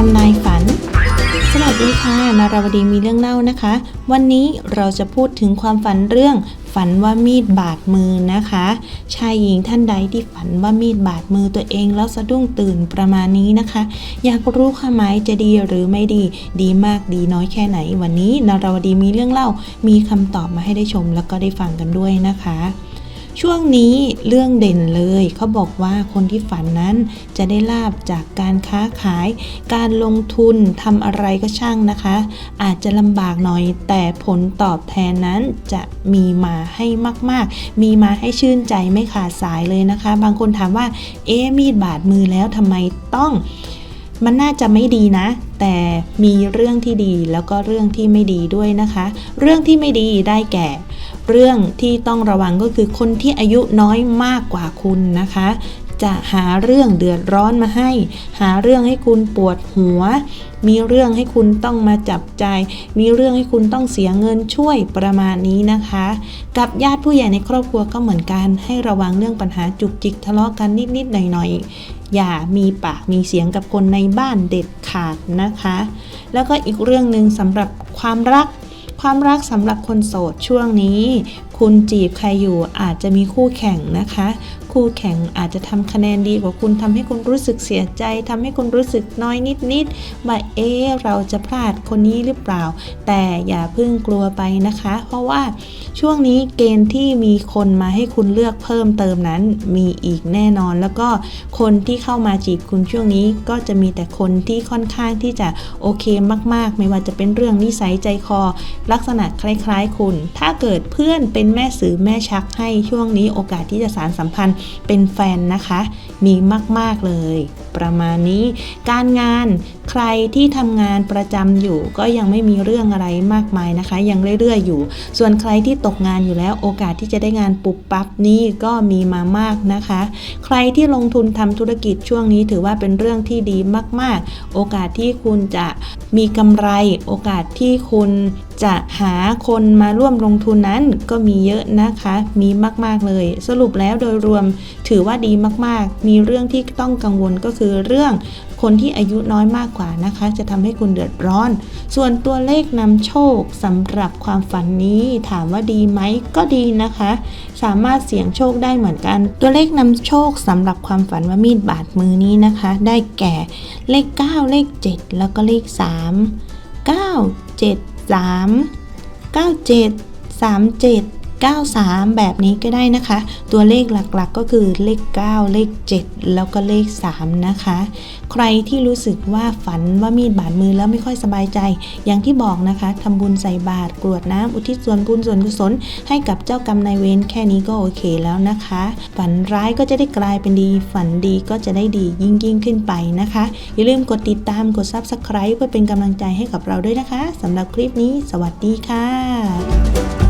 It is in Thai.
ทำนายฝัน สวัสดีค่ะ นาราวดีมีเรื่องเล่านะคะ วันนี้เราจะพูดถึงความฝันเรื่อง ฝันว่ามีดบาดมือนะคะ ชายหญิงท่านใดที่ฝันว่ามีดบาดมือตัวเองแล้วสะดุ้งตื่นประมาณนี้นะคะ อยากรู้ค่ะไหมจะดีหรือไม่ดี ดีมากดีน้อยแค่ไหน วันนี้นาราวดีมีเรื่องเล่า มีคำตอบมาให้ได้ชมแล้วก็ได้ฟังกันด้วยนะคะ ช่วงนี้เรื่องเด่นเลยเขาบอกว่าคนที่ฝันนั้นจะได้ลาบจากการค้าขาย การลงทุนทำอะไรก็ช่างนะคะ อาจจะลำบากหน่อย แต่ผลตอบแทนนั้นจะมีมาให้มาก ๆ มีมาให้ชื่นใจไม่ขาดสายเลยนะคะ บางคนถามว่า เอ๊มีดบาดมือแล้วทำไมต้องมันน่าจะไม่ดีนะ แต่มีเรื่องที่ดีแล้วก็เรื่องที่ไม่ดีด้วยนะคะ เรื่องที่ไม่ดีได้แก่ เรื่องที่ต้องระวังก็คือคนที่อายุน้อยมากกว่าคุณนะคะ จะหาเรื่องเดือดร้อนมาให้ หาเรื่องให้คุณปวดหัว มีเรื่องให้คุณต้องมาจับใจ มีเรื่องให้คุณต้องเสียเงินช่วยประมาณนี้นะคะ กับญาติผู้ใหญ่ในครอบครัวก็เหมือนกันให้ระวังเรื่องปัญหาจุกจิกทะเลาะกันนิดๆหน่อยๆอย่ามีปากมีเสียงกับคนในบ้านเด็ดขาดนะคะ แล้วก็อีกเรื่องหนึ่งสำหรับความรัก ความรักสำหรับคนโสดช่วงนี้ คุณจีบใครอยู่อาจจะมีคู่แข่งนะคะคู่แข่งอาจจะทำคะแนนดีกว่าคุณทำให้คุณรู้สึกเสียใจทำให้คุณรู้สึกน้อยนิดๆว่าเอ๊เราจะพลาดคนนี้หรือเปล่า แต่อย่าเพิ่งกลัวไปนะคะ เพราะว่าช่วงนี้เกณฑ์ที่มีคนมาให้คุณเลือกเพิ่มเติมนั้นมีอีกแน่นอน แล้วก็คนที่เข้ามาจีบคุณช่วงนี้ก็จะมีแต่คนที่ค่อนข้างที่จะโอเคมาก ๆ ไม่ว่าจะเป็นเรื่องนิสัยใจคอ ลักษณะคล้าย ๆ คุณ ถ้าเกิดเพื่อนเป็นแม่สื่อแม่ชักให้ช่วงนี้โอกาสที่จะสารสัมพันธ์เป็นแฟนนะคะ มีมาก ๆ เลย ประมาณนี้ การงานใครที่ทำงานประจำอยู่ก็ยังไม่มีเรื่องอะไรมากมายนะคะ ยังเรื่อย ๆ อยู่ ส่วนใครที่ตกงานอยู่แล้วโอกาสที่จะได้งานปุบปับนี่ก็มีมามากนะคะ ใครที่ลงทุนทำธุรกิจช่วงนี้ถือว่าเป็นเรื่องที่ดีมาก ๆ โอกาสที่คุณจะมีกำไร โอกาสที่คุณจะหาคนมาร่วมลงทุนนั้นก็มีเยอะนะคะ มีมาก ๆ เลย สรุปแล้วโดยรวมถือว่าดีมากๆ มีเรื่องที่ต้องกังวลก็คือเรื่องคนที่อายุน้อยมากกว่านะคะ จะทำให้คุณเดือดร้อน ส่วนตัวเลขนำโชคสำหรับความฝันนี้ ถามว่าดีไหมก็ดีนะคะ สามารถเสี่ยงโชคได้เหมือนกัน ตัวเลขนำโชคสำหรับความฝันว่ามีดบาดมือนี้นะคะ ได้แก่เลข 9 เลข 7 แล้วก็เลข 3 9 7 3 97 37 93 แบบนี้ก็ได้นะคะ ตัวเลขหลักๆก็คือเลข 9 เลข 7 แล้วก็เลข 3 นะคะ ใครที่รู้สึกว่าฝันว่ามีดบาดมือแล้วไม่ค่อยสบายใจ อย่างที่บอกนะคะทำบุญใส่บาตรกรวดน้ำอุทิศส่วนบุญส่วนกุศลให้กับเจ้ากรรมนายเวรแค่นี้ก็โอเคแล้วนะคะ ฝันร้ายก็จะได้กลายเป็นดี ฝันดีก็จะได้ดียิ่งยิ่งขึ้นไปนะคะ อย่าลืมกดติดตามกด Subscribe เพื่อเป็นกำลังใจให้กับเราด้วยนะคะสำหรับคลิปนี้ สวัสดีค่ะ